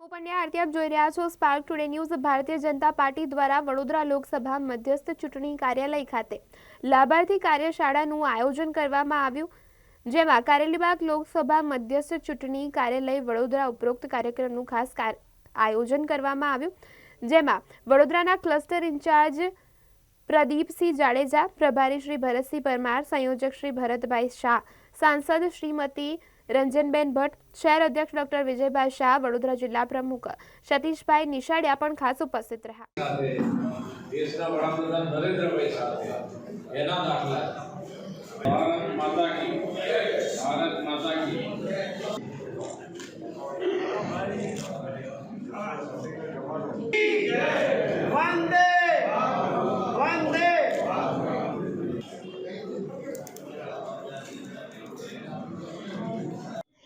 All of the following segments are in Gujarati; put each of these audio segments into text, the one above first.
હું પંડ્યા આરતી આપ જોઈ રહ્યા છો. Spark today news Bharatiya Janata party દ્વારા વડોદરા લોકસભા મધ્યસ્થ ચૂંટણી કાર્યાલય ખાતે લાભાર્થી કાર્યશાળાનું આયોજન કરવામાં આવ્યું, જેમાં કારેલીબાગ લોકસભા મધ્યસ્થ ચૂંટણી કાર્યાલય વડોદરા ઉપરોક્ત કાર્યક્રમનું ખાસ આયોજન કરવામાં આવ્યું, જેમાં વડોદરાના ક્લસ્ટર ઇન્ચાર્જ પ્રદીપસિંહ જાડેજા, પ્રભારી શ્રી ભરતસિંહ પરમાર, સંયોજક શ્રી ભરતભાઈ શાહ, સાંસદ શ્રીમતી રંજનબેન ભટ્ટ, શહેર અધ્યક્ષ ડોક્ટર વિજયભાઈ શાહ, વડોદરા જિલ્લા પ્રમુખ સતીશભાઈ નિશાળિયા પણ ખાસ ઉપસ્થિત રહ્યા. દેશના વડાપ્રધાન નરેન્દ્રભાઈ સાથે એના દાખલા. ભારત માતા કી ભારત માતા કી વંદે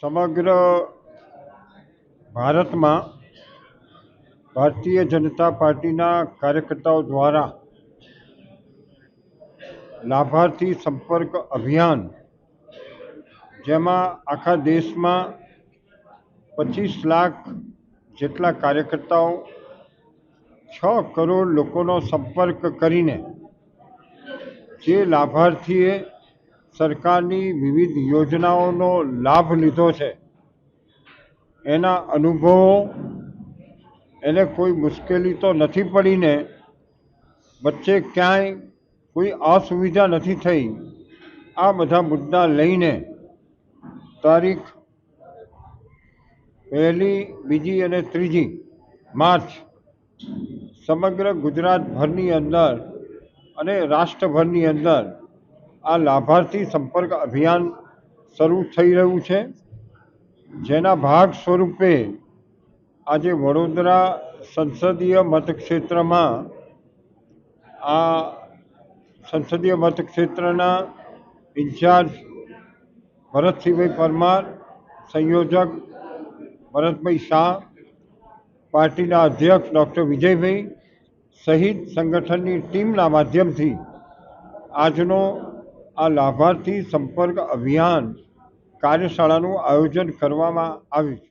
સમગ્ર ભારતમાં ભારતીય જનતા પાર્ટીના કાર્યકર્તાઓ દ્વારા લાભાર્થી સંપર્ક અભિયાન, જેમાં આખા દેશમાં પચીસ લાખ જેટલા કાર્યકર્તાઓ, છ કરોડ લોકોનો સંપર્ક કરીને જે લાભાર્થીએ સરકારની વિવિધ યોજનાઓનો લાભ લીધો છે. એના અનુભવો એને કોઈ મુશ્કેલી તો નથી પડીને વચ્ચે ક્યાંય કોઈ અસુવિધા નથી થઈ. આ બધા મુદ્દા લઈને તારીખ પહેલી, બીજી અને ત્રીજી માર્ચ સમગ્ર ગુજરાતભરની અંદર અને રાષ્ટ્રભરની અંદર આ લાભાર્થી સંપર્ક અભિયાન શરૂ થઈ રહ્યું છે. જેના ભાગ સ્વરૂપે આજે વડોદરા સંસદીય મતક્ષેત્રમાં આ સંસદીય મતક્ષેત્રના ઇન્ચાર્જ ભરતસિંહભાઈ પરમાર, સંયોજક ભરતભાઈ શાહ, પાર્ટીના અધ્યક્ષ ડૉક્ટર વિજયભાઈ સહિત સંગઠનની ટીમના માધ્યમથી આજનો આ લાભાર્થી સંપર્ક અભિયાન કાર્યશાળાનું આયોજન કરવામાં આવ્યું છે.